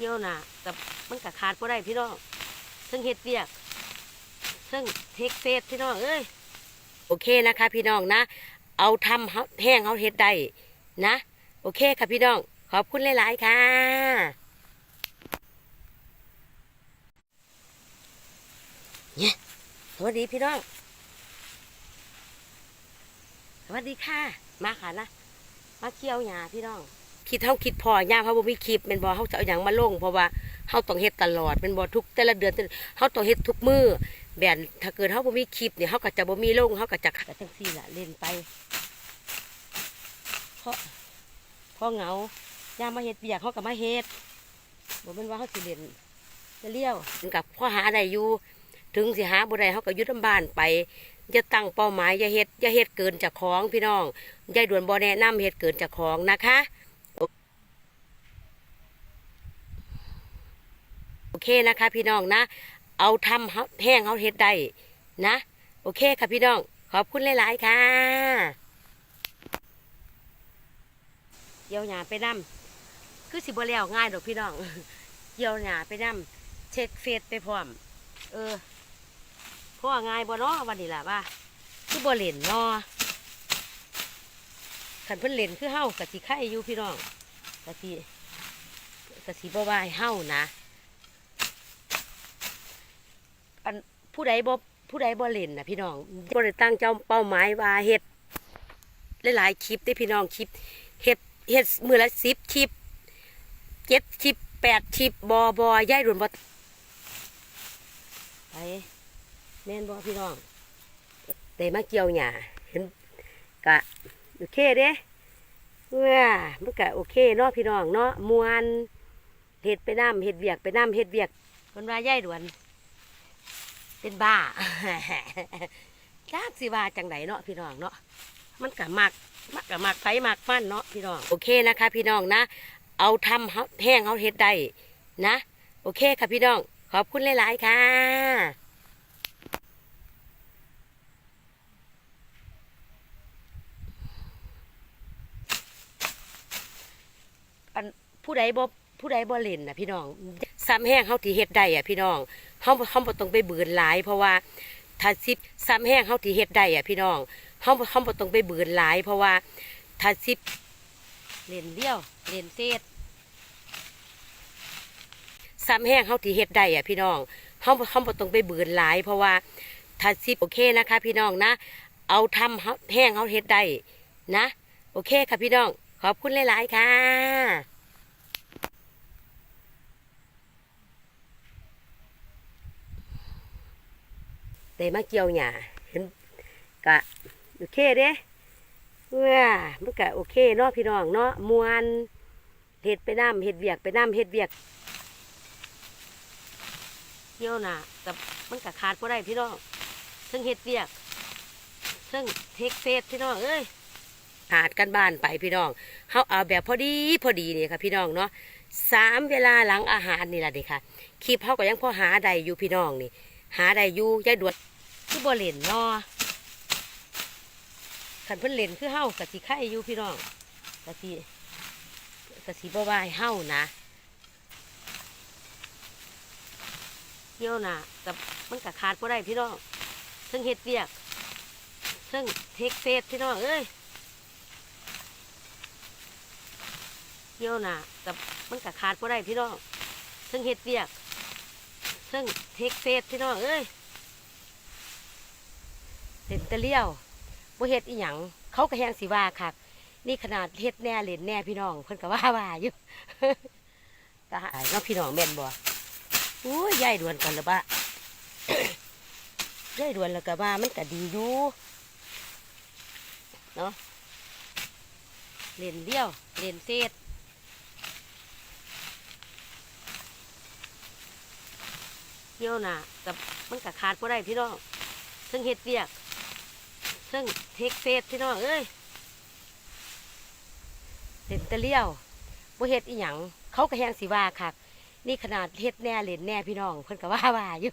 เกี่ยวหน่ะกับมันกับขาดบ่ได้พี่น้องเทั้งเฮ็ดเวียกเทั้งเทคเฟสพี่น้องเอ้ยโอเคนะคะ พี่น้องนะ เอาทำเฮาแห้งเฮาเฮ็ดได้นะ โอเคค่ะพี่น้อง ขอบคุณหลาย ๆ ค่ะเนี่ยสวัสดีพี่น้องสวัสดีค่ะ มาค่ะนะ มาเกี่ยวหญ้าพี่น้อง คิดเฮาคิดพอย่าเพราะบ่มีคลิปแม่นบ่เฮาจะเอาหยังมาลงเพราะว่าเฮาต้องเฮ็ดตลอดแม่นบ่ทุกแต่ละเดือนเฮาต้องเฮ็ดทุกมื้อแบนถ้าเกิดเฮาบ่มีคลิปเนี่ยเฮาก็จะบ่มีลงเฮาก็จะก็จังซี่ล่ะเล่นไปเพราะเพราะเหงาย่ามมาเฮ็ดเบียกเฮาก็มาเฮ็ดบ่แม่นว่าเฮาสิเล่นจะเลี้ยวถึงกับพอหาได้อยู่ถึงสิหาบ่ได้เฮาก็อยู่นํบ้านไปอย่าตั้งเป้าหมายอย่าเฮ็ดอย่าเฮ็ดเกินจากของพี่น้องยายด่วนบ่แนะนำเฮ็ดเกินจากของนะคะ โอ เคนะคะ พี่น้องนะ เอาทำเฮาแห้งเฮาเฮ็ดได้นะ โอเคค่ะพี่น้อง ขอบคุณหลาย ๆ ค่ะเกี่ยวหญ้าไปนํคือสิบ่แล้วง่ายดอกพี่น้องเกี่ยวหญ้าไปนํเช็คเฟซไปพร้อม เออเพราะว่าง่ายบ่เนาะวันนี้ล่ะว่าคือบ่เล่นเนาะคันเพิ่นเล่นคือเฮากะสิไข่อยู่พี่น้องกะสิกะสิบ่ว่าให้เฮานะ อันผู้ใดบ่ผู้ใดบ่เล่นนะพี่น้องบ่ได้ตั้งเจ้าเป้าหมายว่าเฮ็ดหลายๆคลิปได้พี่น้องคลิปเฮ็ดเฮ็ดมือละ10คลิป7คลิป8คลิปบ่บ่ย้ายรุ่นบ่ไปแม่นบ่พี่น้องได้มาเกี่ยวหญ้าเห็นกะโอเคเด้เมื่อมันก็โอเคเนาะพี่น้องเนาะมวนเฮ็ดไปน้ำเฮ็ดเวียกไปน้ำเฮ็ดเวียกเพิ่นว่าย้ายด่วน เป็นบ้าจากสิว่าจังไดเนาะพี่น้องเนาะมันกะมักมักกะมักไผมักมันเนาะพี่น้องโอเคนะคะ พี่น้องนะ เอาทำเฮาแห้งเฮาเฮ็ดได้นะ โอเคค่ะพี่น้อง ขอบคุณหลาย ๆ ค่ะผู้ใดบ่ผู้ใดบ่เล่นน่ะพี่น้องซ้ำแห้งเฮาที่เฮ็ดได้อะพี่น้อง เฮาเฮาบ่ต้องไปเบือนหลาย เพราะว่าถ้าสิบซ้ำแห้งเฮาที่เฮ็ดได้อะพี่น้องเฮาเฮาบ่ต้องไปเบือนหลาย เพราะว่าถ้าสิบเล่นเดียวเล่นเศษซ้ำแห้งเฮาที่เฮ็ดได้อะพี่น้องเฮาเฮาบ่ต้องไปเบือนหลาย เพราะว่าถ้าสิบโอเคนะคะ พี่น้องนะ เอาทำเฮาแห้งเฮาเฮ็ดได้นะ โอเคค่ะพี่น้องขอบคุณหลาย ๆ ค่ะ ได้มาเกี่ยวหญ้าเห็นกะโอเคเด้เมื่อมันกะโอเคเนาะพี่น้องเนาะมวนเห็ดไปน้ำเห็ดเวียกไปน้ำเห็ดเวียกเกี่ยวหน่ะกับมันกะขาดบ่ได้พี่น้องเทั้งเห็ดเวียกเทั้งเทคเฟสพี่น้องเอ้ยขาดกันบ้านไปพี่น้องเฮาเอาแบบพอดีพอดีนี่ค่ะพี่น้องเนาะสามเวลาหลังอาหารนี่แหละนี่ค่ะคลิปเฮาก็ยังพอหาได้อยู่พี่น้องนี่ หาได้อยู่ยายดวด คือบ่เล่นนาะคันเพิ่นเล่นคือเฮากะสิไข่อยู่พี่น้องกะสิกะสิบ่ว่าให้เฮานะเกี่ยวน่ะกับมันกะขาดบ่ได้พี่น้องเทั้งเฮ็ดเวียกเทั้งเทคเฟสพี่น้องเอ้ยเกี่ยวน่ะกับมันกะขาดบ่ได้พี่น้องเทั้งเฮ็ดเวียกซึ่งเทคเฟสพี่น้องเอ้ย แตะเลี้ยวบ่เฮ็ดอีหยังเขาก็แฮงสิว่าคักนี่ขนาดเฮ็ดแน่เล่นแน่พี่น้องเพิ่นก็ว่าว่าอยู่ตาหายเนาะพี่น้องแม่นบ่โอ้ยยายดวนกันละบะยายดวนแล้วก็ว่ามันก็ดีอยู่เนาะเล่นเลี้ยวเล่นเฟสเกี่ยวน่ะกับมันกะขาดบ่ได้พี่น้องเทั้งเฮ็ดเวียก เทั้งเทคเฟสพี่น้องเอ้ยเล่นตะเลี้ยวบ่เฮ็ดอีหยังเขาก็แฮงสิว่าคักนี่ขนาดเฮ็ดแน่เล่นแน่พี่น้องเพิ่นก็ว่าว่าอยู่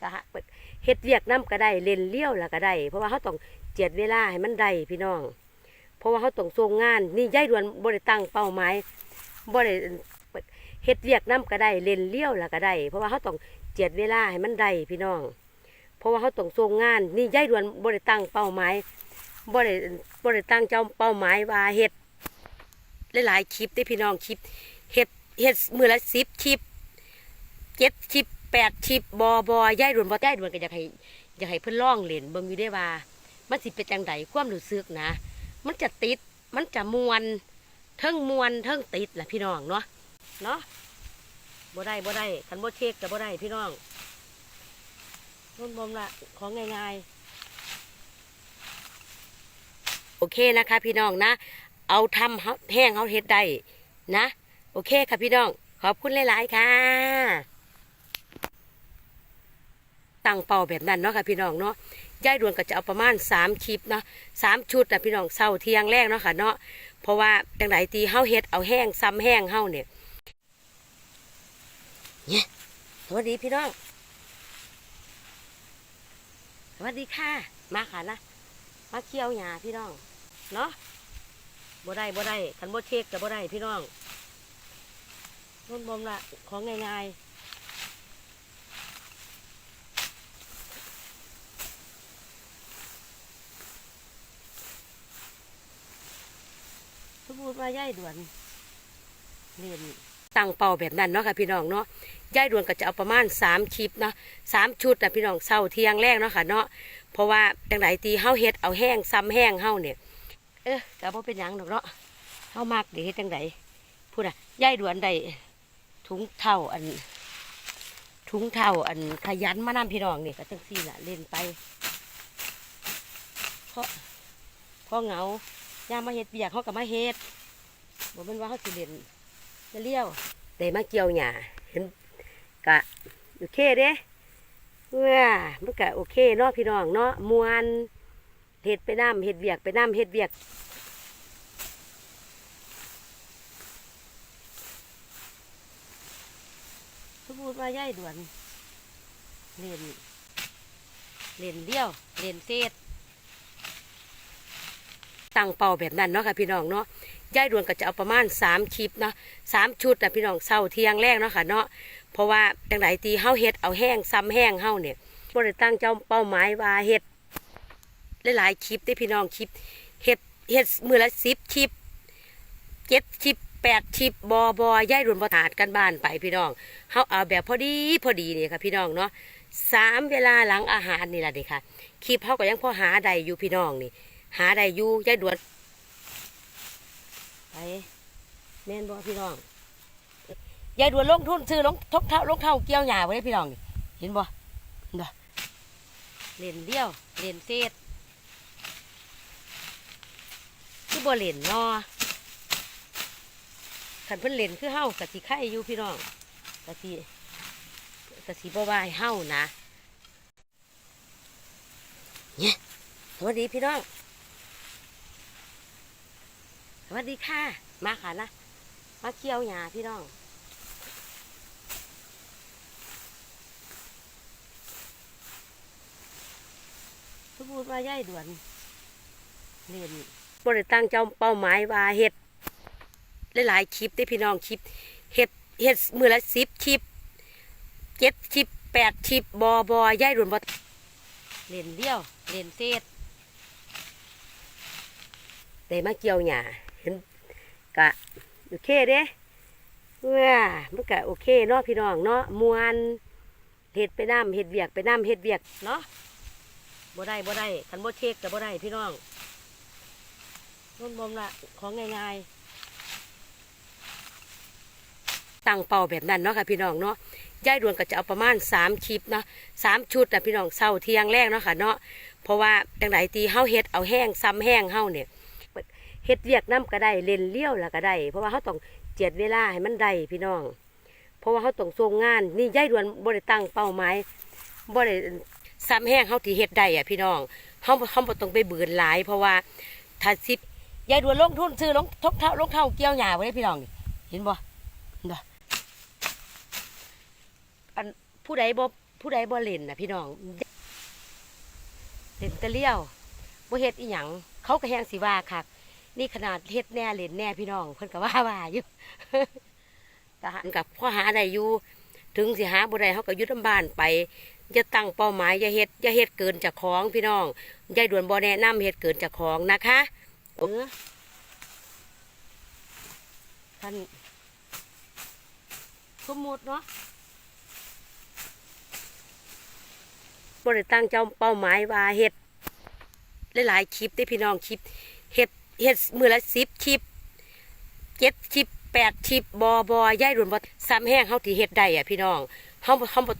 ก็ฮะเปิดเฮ็ดเวียกนํก็ได้เล่นเลี้ยวแล้วก็ได้เพราะว่าเฮาต้องเจียดเวลาให้มันได้พี่น้องเพราะว่าเฮาต้องส่งงานนี่ยายดวนบ่ได้ตั้งเป้าหมายบ่ได้เฮ็ดเวียกน้ำก็ได้เล่นเลี้ยวแล้วก็ได้ เพราะว่าเขาต้องเจียดเวลาให้มันได้พี่น้อง เพราะว่าเขาต้องส่งงาน นี่ยายด่วนบ่ได้ตั้งเป้าหมายบ่ได้บ่ได้ตั้งเจ้าเป้าหมายว่าเฮ็ดหลายๆคลิปได้พี่น้องคลิปเฮ็ดเฮ็ดมือละ10คลิปเจ็ดคลิปแปดคลิปบ่บ่ยายด่วนบ่ยายด่วนก็อยากให้อยากให้เพิ่อนล่องเล่นเบิ่งอยู่ได้ว่า มันสิเป็นจังไดความรู้สึกนะ มันจะติดมันจะมวนเทิงมวนเทิงติดแหละพี่น้องเนาะเนาะบ่ได้บ่ได้คันบ่เช็คกับบ่ได้พี่น้อง นุ่นบมละของง่ายๆ โอเคนะคะ พี่น้องนะ เอาทำเฮาแห้งเฮาเฮ็ดได้นะ โอเคค่ะพี่น้อง ขอบคุณหลาย ๆ ค่ะ ตั้งเป้าแบบนั้นเนาะค่ะพี่น้องเนาะย่ายดวนก็จะเอาประมาณสามคลิปเนาะสามชุดนะพี่น้องเศร้าเที่ยงแรกเนาะค่ะเนาะเพราะว่าจังไหนตีเฮาเฮ็ดเอาแห้งซ้ำแห้งเฮาเนี่ยเนี่ยสวัสดีพี่น้อง สวัสดีค่ะมาค่ะนะมาเคี่ยวหญ้าพี่น้องเนาะบ่ได้บ่ได้คันบ่เช็คกับบ่ได้พี่น้องนุ่นบมละของง่ายๆสมมติว่าย่ายด่วนเรียน ตั้งเป้าแบบนั้นเนาะค่ะพี่น้องเนาะย่ายดวนก็จะเอาประมาณสามคลิปเนาะสามชุดนะพี่น้องเศร้าเที่ยงแรกเนาะค่ะเนาะเพราะว่าจังไหนตีเฮาเฮ็ดเอาแห้งซ้ำแห้งเฮาเนี่ยเออก็บ่เป็นหยังดอกเนาะเฮามากดีเฮ็ดจังไดพูดอะย่ายดวนได้ถุงเท่าอันถุงเท่าอันขยันมานำพี่น้องนี่ก็จังซี่ล่ะเล่นไปเพราะเพราะเหงายามาเฮ็ดเบียกเขาก็มาเฮ็ดบ่แม่นว่าเขาสิเล่น จะเลี้ยวได้มาเกี่ยวหญ้าเห็นกะโอเคเด้เมื่อมันก็โอเคเนาะพี่น้องเนาะมวนเฮ็ดไปน้ำเฮ็ดเบียกไปน้ำเฮ็ดเบียกสมมติว่าย่ายด่วนเล่นเล่นเลี้ยวเล่นเศษ ตั้งเป้าแบบนั้นเนาะค่ะพี่น้องเนาะย่ายดวนก็จะเอาประมาณสามคลิปเนาะสามชุดนะพี่น้องเศร้าเที่ยงแรกเนาะค่ะเนาะเพราะว่าจังไหนตีเฮาเฮ็ดเอาแห้งซ้ำแห้งเฮาเนี่ยบ่ได้ตั้งเจ้าเป้าหมายว่าเฮ็ดหลายๆคลิปได้พี่น้องคลิปเฮ็ดเฮ็ดมือละสิบคลิปเจ็ดคลิปแปดคลิปบอบอย่ายดวนบ่ถาดกันบ้านไปพี่น้องเฮาเอาแบบพอดีพอดีนี่ค่ะพี่น้องเนาะสามเวลาหลังอาหารนี่แหละเด็ค่ะคลิปเฮาก็ยังพอหาได้อยู่พี่น้องนี่ หาได้อยู่ยายด่วนไปแม่นบ่พี่น้องยายด่วนลงทุนซื้อลงทกเท้าลงเท้าเกี่ยวหญ้าไว้พี่น้องเห็นบ่เห็นบ่เล่นเลี้ยวเล่นเศษคือบ่เล่นเนอขันเพิ่นเล่นคือเฮากะสิไข่อยู่พี่น้องกะสิกะสิบ่วาให้เฮานะเนี่ยสวัสดีพี่น้อง สวัสดีค่ะ มาค่ะนะ มาเคี่ยวหญ้าพี่น้องสมมติว่าย่ายด่วนเรียนบ่ได้ตั้งเจ้าเป้าหมายว่าเฮ็ดหลายๆคลิปได้พี่น้องคลิปเฮ็ดเฮ็ดมือละสิบคลิปเจ็ดคลิปแปดคลิปบอบอย่ายด่วนบ่เล่นเลี้ยวเล่นเศษได้มาเกี่ยวหญ้า เห็นกะโอเคเด้เมื่อมันก็โอเคเนาะพี่น้องเนาะมวนเฮ็ดไปน้ำเฮ็ดเวียกไปน้ำเฮ็ดเวียกเนาะบ่ได้บ่ได้คันบ่เช็คกับบ่ได้พี่น้องนุ่นบมละของง่ายๆตั้งเป้าแบบนั้นเนาะค่ะพี่น้องเนาะย่ายดวนก็จะเอาประมาณสามคลิปเนาะสามชุดนะพี่น้องเศร้าเที่ยงแรกเนาะค่ะเนาะเพราะว่าจังไหนตีเฮาเฮ็ดเอาแห้งซ้ำแห้งเฮาเนี่ย เฮ็ดเวียกน้ำก็ได้เล่นเลี้ยวแล้วก็ได้ เพราะว่าเขาต้องเจียดเวลาให้มันได้พี่น้อง เพราะว่าเขาต้องส่งงาน นี่ย่ายด่วนบ่ได้ตั้งเป้าหมายบ่ได้ซ้ำแห้งเขาที่เฮ็ดได้อะพี่น้องเขาเขาบ่ต้องไปเบือนหลาย เพราะว่าถ้าสิบย่ายด่วนลงทุนซื้อลงทกเท้าลงเท้าเกี่ยวหญ้าไว้พี่น้องนี่เห็นบ่เห็นอันผู้ใดบ่ผู้ใดบ่เล่นน่ะพี่น้องเล่นตะเลี้ยวบ่เฮ็ดอีหยังเขาก็แฮงสิว่าคัก นี่ขนาดเฮ็ดแน่เล่นแน่พี่น้องเพิ่นก็ว่าว่าอยู่ทหารกับพ่อหาได้อยู่ถึงสิหาบ่ได้เฮาก็อยึดบ้านไปอย่าตั้งเป้าหมายอย่าเฮ็ดอย่าเฮ็ดเกินจากของพี่น้องยายด่วนบ่แนะนำเฮ็ดเกินจากของนะคะเออท่านสมมุติเนาะบ่ได้ตั้งเจ้าเป้าหมายว่าเฮ็ดหลายๆคลิปได้พี่น้องคลิป เฮ็ดมือละสิบชิปเจ็ดชิปแปดชิปบอบอยายรุ่นบ่ซ้ำแห้งเฮาที่เฮ็ดได้อะพี่น้องเฮาเฮาบ่